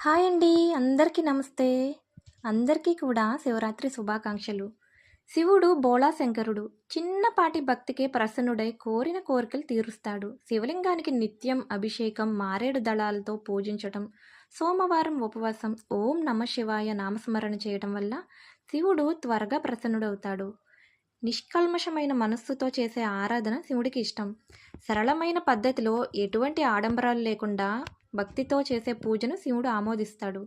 Hi అండి అందరికీ నమస్తే. అందరికీ కూడా శివరాత్రి శుభాకాంక్షలు. శివుడు బోళా శంకరుడు చిన్నపాటి భక్తికే ప్రసన్నుడై కోరిన కోరికలు తీరుస్తాడు. శివలింగానికి నిత్యం అభిషేకం మారేడు దళాలతో పూజించటం సోమవారం ఉపవాసం ఓం నమ శివాయ నామస్మరణ చేయటం వల్ల శివుడు త్వరగా ప్రసన్నుడవుతాడు. నిష్కల్మషమైన మనస్సుతో చేసే ఆరాధన శివుడికి ఇష్టం. సరళమైన పద్ధతిలో ఎటువంటి ఆడంబరాలు లేకుండా భక్తితో చేసే పూజను శివుడు ఆమోదిస్తాడు.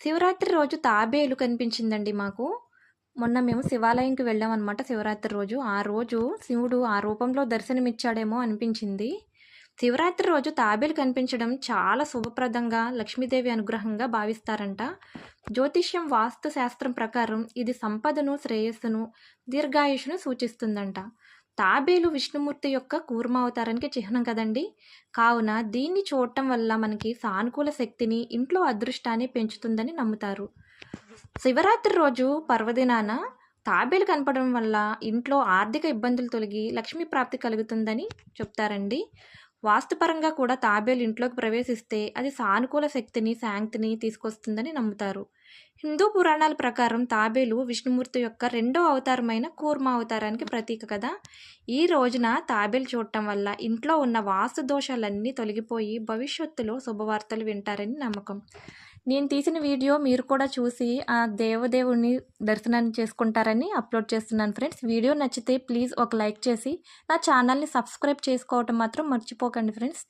శివరాత్రి రోజు తాబేలు కనిపించిందండి మాకు. మొన్న మేము శివాలయంకి వెళ్ళాం అనమాట శివరాత్రి రోజు. ఆ రోజు శివుడు ఆ రూపంలో దర్శనమిచ్చాడేమో అనిపించింది. శివరాత్రి రోజు తాబేలు కనిపించడం చాలా శుభప్రదంగా లక్ష్మీదేవి అనుగ్రహంగా భావిస్తారంట. జ్యోతిష్యం వాస్తు శాస్త్రం ప్రకారం ఇది సంపదను శ్రేయస్సును దీర్ఘాయుషును సూచిస్తుందంట. తాబేలు విష్ణుమూర్తి యొక్క కూర్మావతారానికి చిహ్నం కదండి. కావున దీన్ని చూడటం వల్ల మనకి సానుకూల శక్తిని ఇంట్లో అదృష్టాన్ని పెంచుతుందని నమ్ముతారు. శివరాత్రి రోజు పర్వదినాన తాబేలు కనపడడం వల్ల ఇంట్లో ఆర్థిక ఇబ్బందులు తొలగి లక్ష్మీ ప్రాప్తి కలుగుతుందని చెప్తారండి. వాస్తుపరంగా కూడా తాబేలు ఇంట్లోకి ప్రవేశిస్తే అది సానుకూల శక్తిని శాంతిని తీసుకొస్తుందని నమ్ముతారు. హిందూ పురాణాల ప్రకారం తాబేలు విష్ణుమూర్తి యొక్క రెండో అవతారమైన కూర్మ అవతారానికి ప్రతీక కదా? ఈ రోజున తాబేలు చూడటం వల్ల ఇంట్లో ఉన్న వాస్తు దోషాలన్నీ తొలగిపోయి భవిష్యత్తులో శుభవార్తలు వింటారని నమ్మకం. నేను తీసిన వీడియో మీరు కూడా చూసి ఆ దేవదేవుని దర్శనాన్ని చేసుకుంటారని అప్లోడ్ చేస్తున్నాను ఫ్రెండ్స్. వీడియో నచ్చితే ప్లీజ్ ఒక లైక్ చేసి నా ఛానల్ని సబ్స్క్రైబ్ చేసుకోవటం మాత్రం మర్చిపోకండి ఫ్రెండ్స్.